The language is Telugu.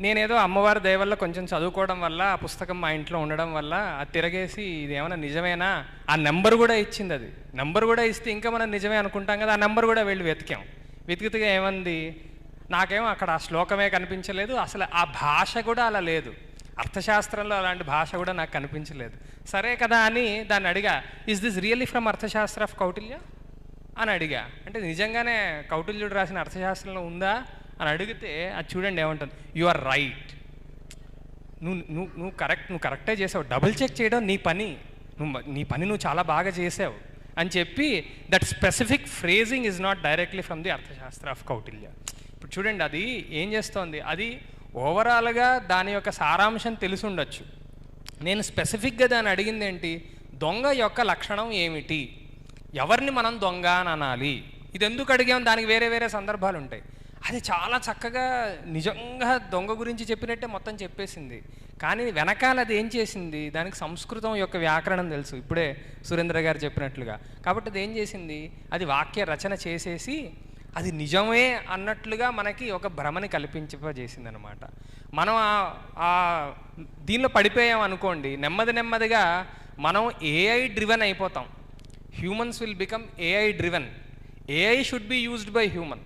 నేనేదో అమ్మవారి దయ వల్ల కొంచెం చదువుకోవడం వల్ల ఆ పుస్తకం మా ఇంట్లో ఉండడం వల్ల అది తిరగేసి ఇది ఏమైనా నిజమేనా? ఆ నెంబర్ కూడా ఇచ్చింది అది. నెంబర్ కూడా ఇస్తే ఇంకా మనం నిజమే అనుకుంటాం కదా ఆ నెంబర్ కూడా వెళ్ళి వెతికాం. వెతికితే ఏమంది? నాకేమో అక్కడ ఆ శ్లోకమే కనిపించలేదు అసలు ఆ భాష కూడా అలా లేదు. అర్థశాస్త్రంలో అలాంటి భాష కూడా నాకు కనిపించలేదు. సరే కదా అని దాన్ని అడిగా is this really from Arthashastra of Kautilya? అని అడిగా. అంటే నిజంగానే కౌటిల్యుడు రాసిన అర్థశాస్త్రంలో ఉందా? అని అడిగితే అది చూడండి ఏమంటుంది? యు ఆర్ రైట్ నువ్వు నువ్వు నువ్వు కరెక్ట్ నువ్వు కరెక్టే చేసావు. డబుల్ చెక్ చేయడం నీ పని. నువ్వు నీ పని నువ్వు చాలా బాగా చేసావు. అని చెప్పి that specific phrasing is not directly from the Arthashastra of Kautilya. ఇప్పుడు చూడండి అది ఏం చేస్తోంది? అది ఓవరాల్గా దాని యొక్క సారాంశం తెలిసి ఉండొచ్చు. నేను స్పెసిఫిక్గా దాన్ని అడిగింది ఏంటి? దొంగ యొక్క లక్షణం ఏమిటి? ఎవరిని మనం దొంగ అని అనాలి? ఇది ఎందుకు అడిగాం? దానికి వేరే వేరే సందర్భాలు ఉంటాయి అది చాలా చక్కగా నిజంగా దొంగ గురించి చెప్పినట్టే మొత్తం చెప్పేసింది. కానీ వెనకాల అది ఏం చేసింది? దానికి సంస్కృతం యొక్క వ్యాకరణం తెలుసు. ఇప్పుడే సురేంద్ర గారు చెప్పినట్లుగా. కాబట్టి అది ఏం చేసింది? అది వాక్య రచన చేసేసి అది నిజమే అన్నట్లుగా మనకి ఒక భ్రమని కల్పించజేసింది అనమాట మనం ఆ- ఆ దీనిలో పడిపోయాం అనుకోండి. నెమ్మది నెమ్మదిగా మనం ఏఐ డ్రివెన్ అయిపోతాం. Humans will become AI driven AI should be used by human